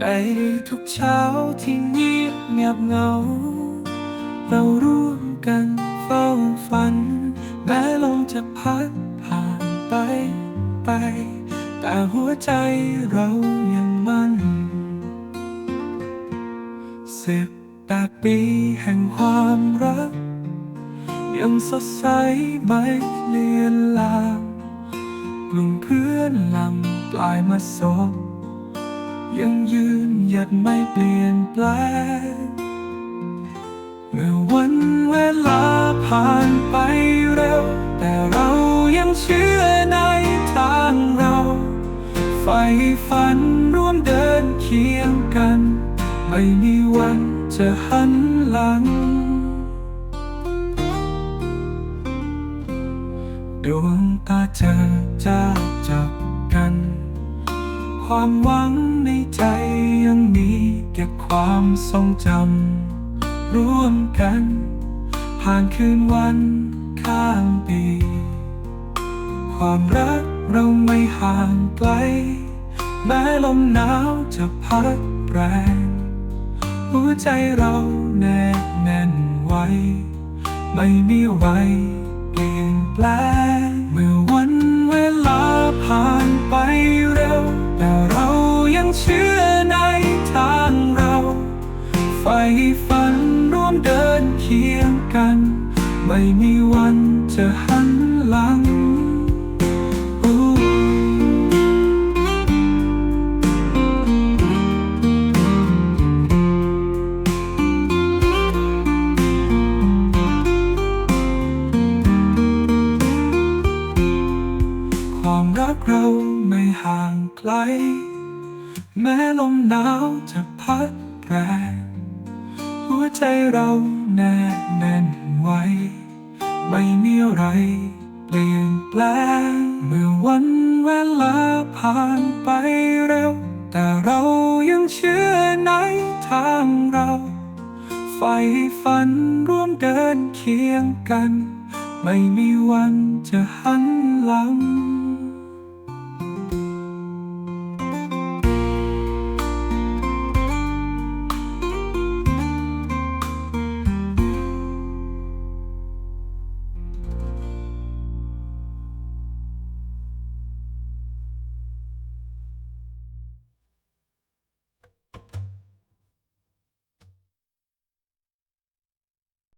ในทุกเช้าที่เงียบเงียบเงา เราร่วมกันเฝ้าฝัน แม้ลมจะพัดผ่านไปไป แต่หัวใจเรายังมั่นสิบแปดปีแห่งความรัก ยังสดใสไม่เลือนลางกลุ่มเพื่อนลำปลายมาสบ ยังยืนหยัดไม่เปลี่ยนแปลง เมื่อวันเวลาผ่านไปเร็ว แต่เรายังเชื่อในทางเรา ไฟฝันร่วมเดินเคียงกัน ไม่มีวันจะหันหลังดวงตาเจอจ้าจับกัน ความหวังในใจยังมีเก็บความทรงจำร่วมกัน ผ่านคืนวันข้ามปี ความรักเราไม่ห่างไกล แม้ลมหนาวจะพัดแรง หัวใจเราแนบแน่นไว้ ไม่มีอะไรเปลี่ยนแปลง ฝันร่วมเดินเคียงกัน ไม่มีวันจะหันหลังความรักเราไม่ห่างไกล แม้ลมหนาวจะพัดแรง เราแน่แน่นไว้ ไม่มีอะไรเปลี่ยนแปลง เมื่อวันเวลาผ่านไปเร็ว แต่เรายังเชื่อในทางเราไฟฝันร่วมเดินเคียงกัน ไม่มีวันจะหันหลัง